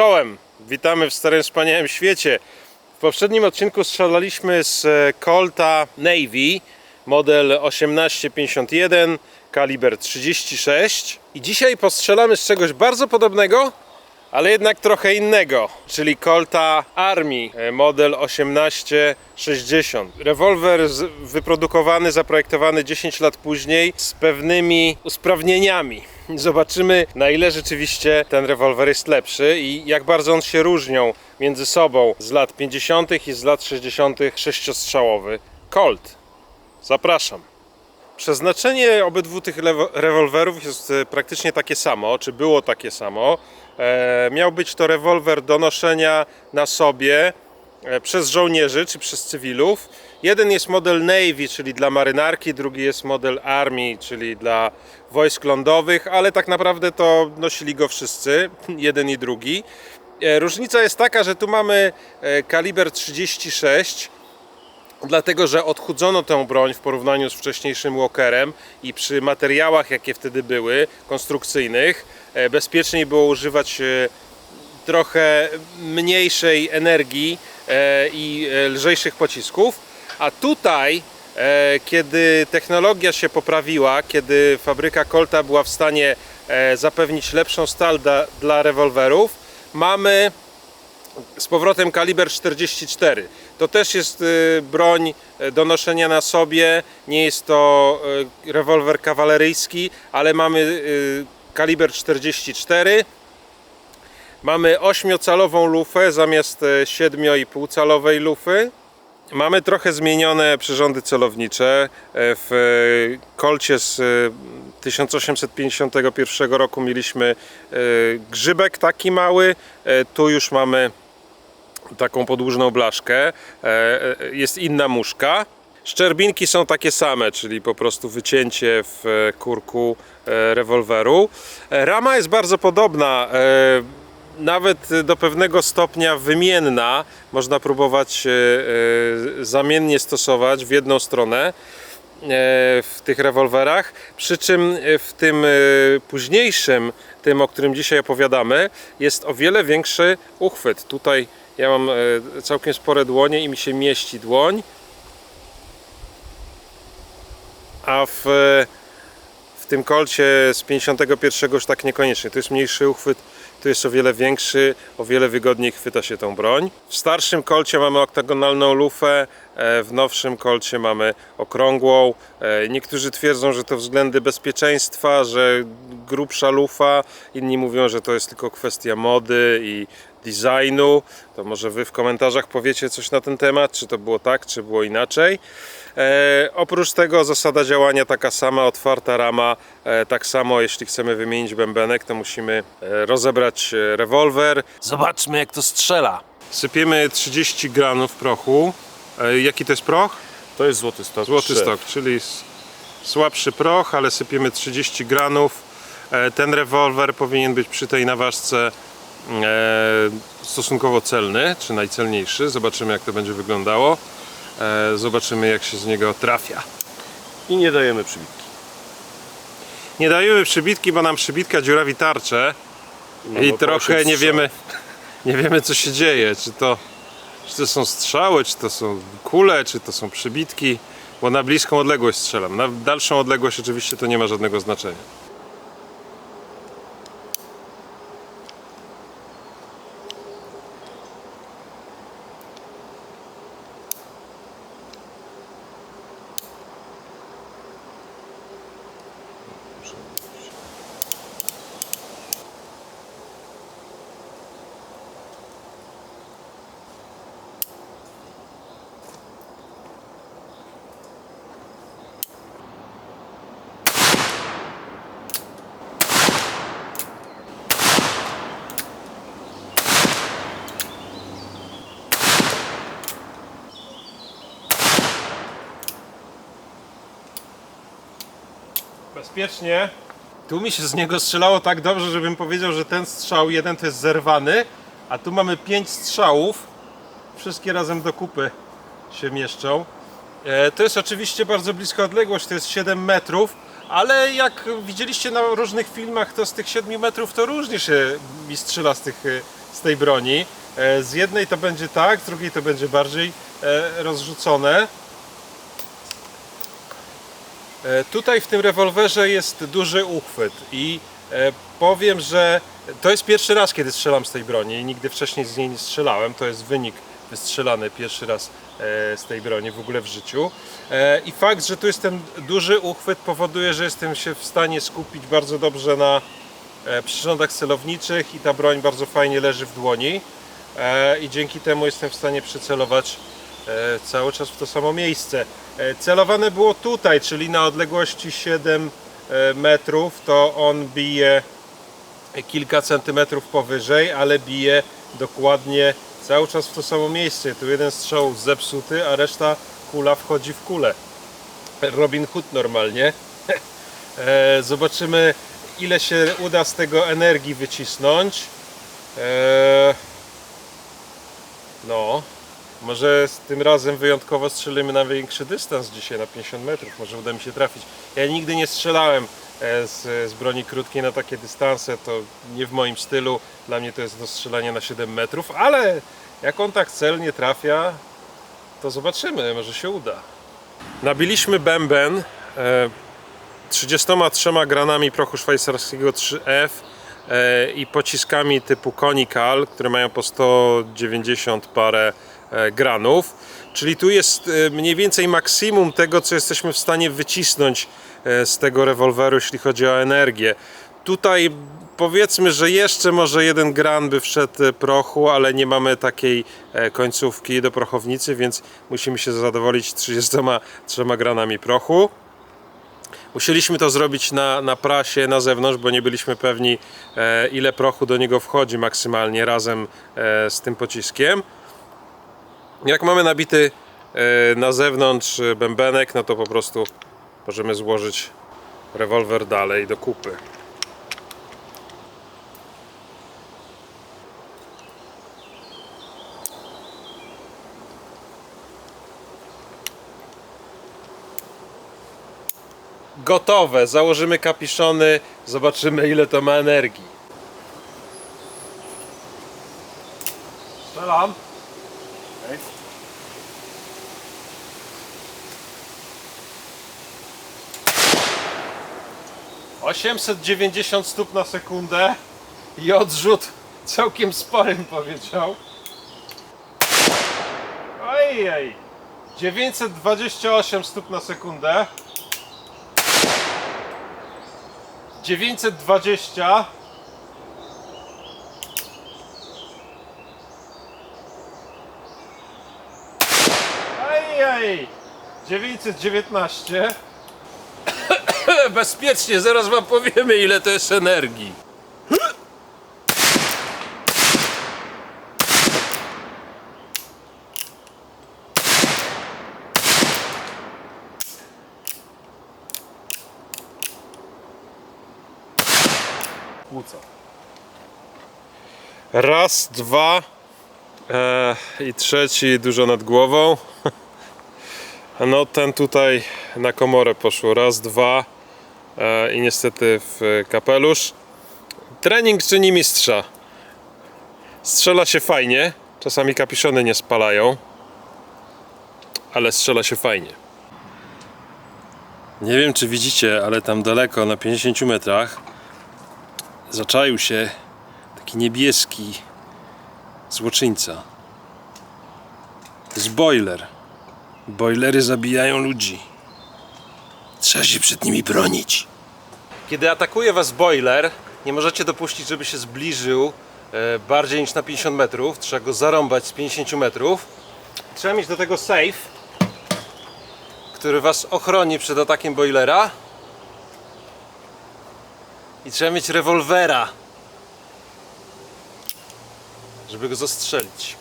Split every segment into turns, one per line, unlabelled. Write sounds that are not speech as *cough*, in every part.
Czołem! Witamy w Starym Wspaniałym Świecie. W poprzednim odcinku strzelaliśmy z e, Colta Navy model 1851 kaliber 36 i dzisiaj postrzelamy z czegoś bardzo podobnego, ale jednak trochę innego, czyli Colta Army e, model 1860. Rewolwer wyprodukowany, zaprojektowany 10 lat później z pewnymi usprawnieniami. Zobaczymy na ile rzeczywiście ten rewolwer jest lepszy i jak bardzo on się różnią między sobą z lat 50. i z lat 60. sześciostrzałowy Colt. Zapraszam. Przeznaczenie obydwu tych rewolwerów jest e, praktycznie takie samo, czy było takie samo. E, miał być to rewolwer do noszenia na sobie e, przez żołnierzy czy przez cywilów. Jeden jest model Navy, czyli dla marynarki, drugi jest model Army, czyli dla wojsk lądowych, ale tak naprawdę to nosili go wszyscy, *laughs* jeden i drugi. E, Różnica jest taka, że tu mamy e, kaliber 36, dlatego że odchudzono tę broń w porównaniu z wcześniejszym Walkerem i przy materiałach, jakie wtedy były, konstrukcyjnych, e, bezpieczniej było używać trochę mniejszej energii i lżejszych pocisków, a tutaj e, kiedy technologia się poprawiła, kiedy fabryka Colta była w stanie e, zapewnić lepszą stal dla rewolwerów, mamy z powrotem kaliber 44. To też jest y, broń do noszenia na sobie. Nie jest to rewolwer kawaleryjski, ale mamy kaliber 44. Mamy 8-calową lufę zamiast 7,5 calowej lufy. Mamy trochę zmienione przyrządy celownicze. E, W e, kolcie z e, 1851 roku mieliśmy e, grzybek taki mały. E, Tu już mamy taką podłużną blaszkę. E, e, Jest inna muszka. Szczerbinki są takie same, czyli po prostu wycięcie w e, kurku e, rewolweru. E, Rama jest bardzo podobna, e, nawet do pewnego stopnia wymienna. Można próbować e, e, zamiennie stosować w jedną stronę e, w tych rewolwerach. Przy czym w tym późniejszym, tym o którym dzisiaj opowiadamy, jest o wiele większy uchwyt. Tutaj ja mam całkiem spore dłonie i mi się mieści dłoń. A w, w tym kolcie z 51 już tak niekoniecznie. Tu jest mniejszy uchwyt, tu jest o wiele większy, o wiele wygodniej chwyta się tą broń. W starszym kolcie mamy oktagonalną lufę, e, w nowszym kolcie mamy okrągłą. E, Niektórzy twierdzą, że to względy bezpieczeństwa, że grubsza lufa, inni mówią, że to jest tylko kwestia mody i designu. To może wy w komentarzach powiecie coś na ten temat, czy to było tak, czy było inaczej. E, oprócz tego zasada działania taka sama, otwarta rama, e, tak samo jeśli chcemy wymienić bębenek, to musimy e, rozebrać e, rewolwer. Zobaczmy jak to strzela. Sypiemy 30 gramów prochu. E, jaki to jest proch?
To jest złoty stok.
Złoty
Trzy.
stok, czyli s- słabszy proch, ale sypiemy 30 granów. E, Ten rewolwer powinien być przy tej naważce e, stosunkowo celny, czy najcelniejszy. Zobaczymy jak to będzie wyglądało. E, Zobaczymy jak się z niego trafia.
I nie dajemy przybitki.
Nie dajemy przybitki, bo nam przybitka dziurawi tarczę
No
i trochę nie wiemy, nie wiemy co się dzieje. Czy to, czy to są strzały, czy to są kule, czy to są przybitki, bo na bliską odległość strzelam. Na dalszą odległość oczywiście to nie ma żadnego znaczenia. Bezpiecznie. Tu mi się z niego strzelało tak dobrze, żebym powiedział, że ten strzał jeden to jest zerwany, a tu mamy pięć strzałów. Wszystkie razem do kupy się mieszczą. E, To jest oczywiście bardzo bliska odległość, to jest 7 metrów, ale jak widzieliście na różnych filmach, to z tych 7 metrów to różnie się mi strzela z tych, e, z tej broni. E, Z jednej to będzie tak, z drugiej to będzie bardziej rozrzucone. E, Tutaj w tym rewolwerze jest duży uchwyt i e, powiem, że to jest pierwszy raz, kiedy strzelam z tej broni i nigdy wcześniej z niej nie strzelałem. To jest wynik wystrzelany pierwszy raz e, z tej broni w ogóle w życiu. I fakt, że tu jest ten duży uchwyt powoduje, że jestem się w stanie skupić bardzo dobrze na przyrządach celowniczych i ta broń bardzo fajnie leży w dłoni i dzięki temu jestem w stanie przycelować cały czas w to samo miejsce. E, Celowane było tutaj, czyli na odległości 7 e, metrów, to on bije kilka centymetrów powyżej, ale bije dokładnie cały czas w to samo miejsce. Tu jeden strzał zepsuty, a reszta kula wchodzi w kulę. Robin Hood normalnie. *laughs* E, Zobaczymy ile się uda z tego energii wycisnąć. No, może z tym razem wyjątkowo strzelimy na większy dystans dzisiaj, na 50 metrów. Może uda mi się trafić. Ja nigdy nie strzelałem e, z, z broni krótkiej na takie dystanse. To nie w moim stylu. Dla mnie to jest do strzelania na 7 metrów, ale jak on tak celnie trafia, to zobaczymy. Może się uda. Nabiliśmy bęben e, 33 granami prochu szwajcarskiego 3F e, i pociskami typu Conical, które mają po 190 parę e, granów. Czyli tu jest e, mniej więcej maksimum tego, co jesteśmy w stanie wycisnąć e, z tego rewolweru, jeśli chodzi o energię. Tutaj powiedzmy, że jeszcze może jeden gran by wszedł e, prochu, ale nie mamy takiej e, końcówki do prochownicy, więc musimy się zadowolić 33 granami prochu. Musieliśmy to zrobić na, na prasie na zewnątrz, bo nie byliśmy pewni e, ile prochu do niego wchodzi maksymalnie razem e, z tym pociskiem. Jak mamy nabity e, na zewnątrz e, bębenek, no to po prostu możemy złożyć rewolwer dalej do kupy. Gotowe, założymy kapiszony, zobaczymy ile to ma energii. Strzelam. 890 stóp na sekundę i odrzut całkiem sporym powiedział. Ojej! 928 stóp na sekundę. 920 Ojej! 919 *laughs* Bezpiecznie, zaraz wam powiemy ile to jest energii kłócą. Raz, dwa e, i trzeci dużo nad głową. *laughs* No ten tutaj na komorę poszło. Raz, dwa e, i niestety w kapelusz. Trening czyni mistrza. Strzela się fajnie. Czasami kapiszony nie spalają. Ale strzela się fajnie. Nie wiem czy widzicie, ale tam daleko na 50 metrach zaczaił się taki niebieski złoczyńca. To Boilery zabijają ludzi. Trzeba się przed nimi bronić. Kiedy atakuje was boiler, nie możecie dopuścić, żeby się zbliżył e, bardziej niż na 50 metrów. Trzeba go zarąbać z 50 metrów. Trzeba mieć do tego safe, który was ochroni przed atakiem boilera. I trzeba mieć rewolwera, żeby go zastrzelić.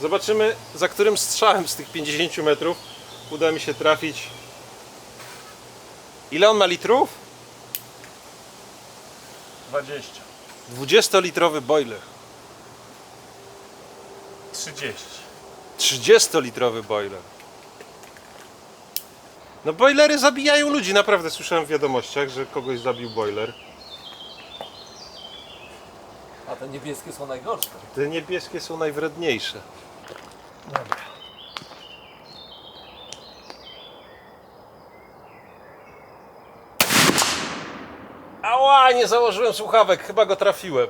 Zobaczymy, za którym strzałem z tych 50 metrów uda mi się trafić. Ile on ma litrów?
20.
20-litrowy boiler.
30.
30-litrowy boiler. No boilery zabijają ludzi, naprawdę słyszałem w wiadomościach, że kogoś zabił boiler.
A
te niebieskie są najgorsze.
Te niebieskie są najwredniejsze. Dobra. Ała, nie założyłem słuchawek, chyba go trafiłem.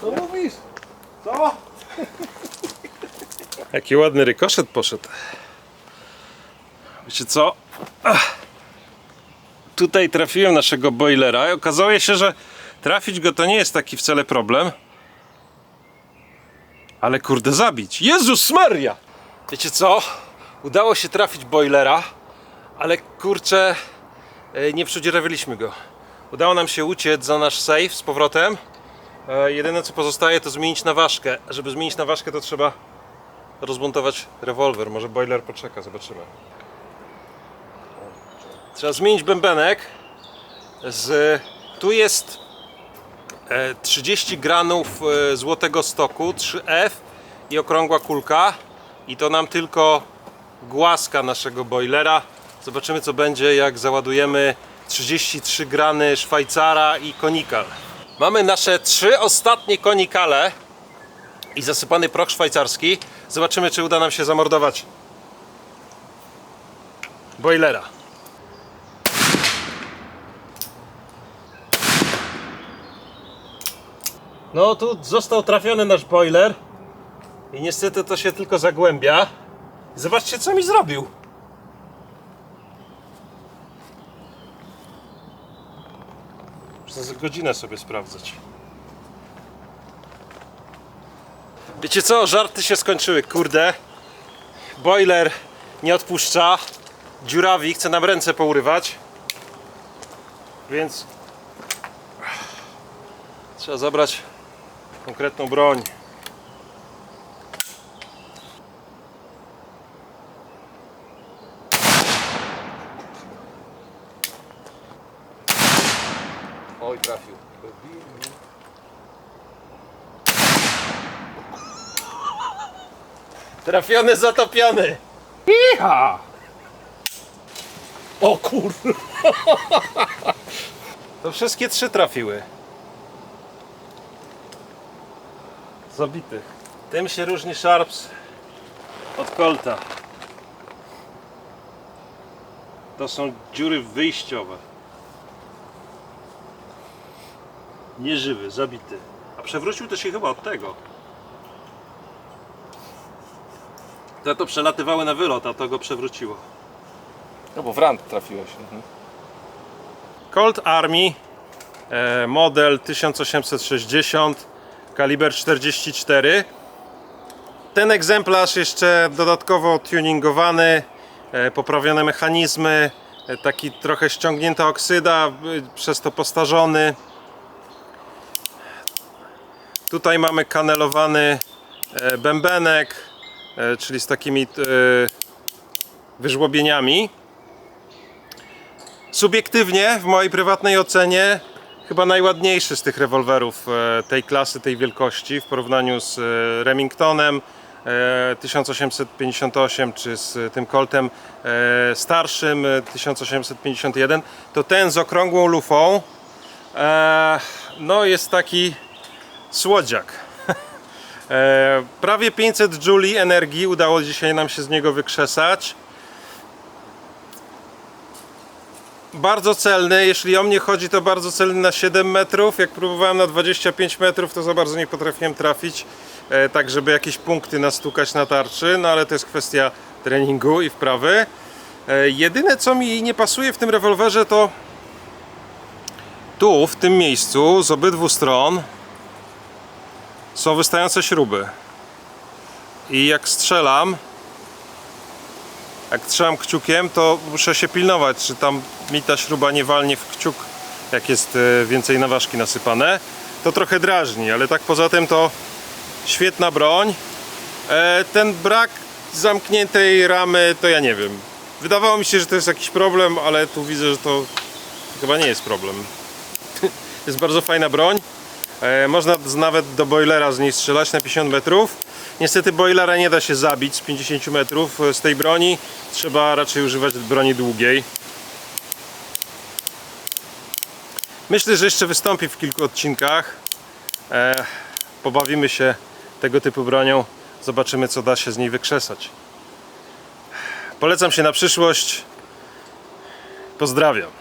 Co mówisz?
Co? *laughs* Jaki ładny rykoszet poszedł. Wiecie co? Ach. Tutaj trafiłem naszego boilera i okazało się, że trafić go to nie jest taki wcale problem. Ale kurde zabić. Jezus Maria! Wiecie co? Udało się trafić boilera, ale kurczę e, nie przedzierawiliśmy go. Udało nam się uciec za nasz safe z powrotem. E, Jedyne co pozostaje to zmienić na ważkę. Żeby zmienić na ważkę to trzeba rozmontować rewolwer. Może boiler poczeka, zobaczymy. Trzeba zmienić bębenek. Z, tu jest 30 granów e, złotego stoku 3F i okrągła kulka. I to nam tylko głaska naszego boilera. Zobaczymy co będzie jak załadujemy 33 grany Szwajcara i konikal. Mamy nasze trzy ostatnie konikale i zasypany proch szwajcarski. Zobaczymy czy uda nam się zamordować boilera. No tu został trafiony nasz boiler i niestety to się tylko zagłębia. Zobaczcie co mi zrobił. Za godzinę sobie sprawdzać. Wiecie co? Żarty się skończyły, kurde. Boiler nie odpuszcza. Dziurawi chce nam ręce pourywać. Więc trzeba zabrać konkretną broń.
Oj, trafił.
Trafiony, zatopiony. Iha! O kur... *laughs* To wszystkie trzy trafiły. Zabitych. Tym się różni Sharps od Colta. To są dziury wyjściowe. Nieżywy, zabity. A przewrócił to się chyba od tego. Te to przelatywały na wylot, a to go przewróciło.
No bo w rand trafiłeś. Mhm.
Colt Army e, model 1860 kaliber 44 ten egzemplarz jeszcze dodatkowo tuningowany e, poprawione mechanizmy e, taki trochę ściągnięta oksyda e, przez to postarzony. Tutaj mamy kanelowany bębenek czyli z takimi wyżłobieniami. Subiektywnie, w mojej prywatnej ocenie, chyba najładniejszy z tych rewolwerów e, tej klasy, tej wielkości w porównaniu z e, Remingtonem e, 1858 czy z tym Coltem e, starszym e, 1851, to ten z okrągłą lufą e, no jest taki słodziak. *laughs* E, prawie 500 Joule energii udało dzisiaj nam się z niego wykrzesać. Bardzo celny, jeśli o mnie chodzi to bardzo celny na 7 metrów, jak próbowałem na 25 metrów to za bardzo nie potrafiłem trafić e, tak żeby jakieś punkty nastukać na tarczy, no ale to jest kwestia treningu i wprawy. E, jedyne co mi nie pasuje w tym rewolwerze to tu, w tym miejscu z obydwu stron są wystające śruby. I jak strzelam jak trzymam kciukiem, to muszę się pilnować, czy tam mi ta śruba nie walnie w kciuk, jak jest e, więcej naważki nasypane. To trochę drażni, ale tak poza tym to świetna broń. E, Ten brak zamkniętej ramy, to ja nie wiem. Wydawało mi się, że to jest jakiś problem, ale tu widzę, że to chyba nie jest problem. *laughs* jest bardzo fajna broń. E, Można nawet do boilera z niej strzelać na 50 metrów. Niestety boilera nie da się zabić z 50 metrów e, z tej broni. Trzeba raczej używać broni długiej. Myślę, że jeszcze wystąpi w kilku odcinkach. E, pobawimy się tego typu bronią. Zobaczymy, co da się z niej wykrzesać. Polecam się na przyszłość. Pozdrawiam.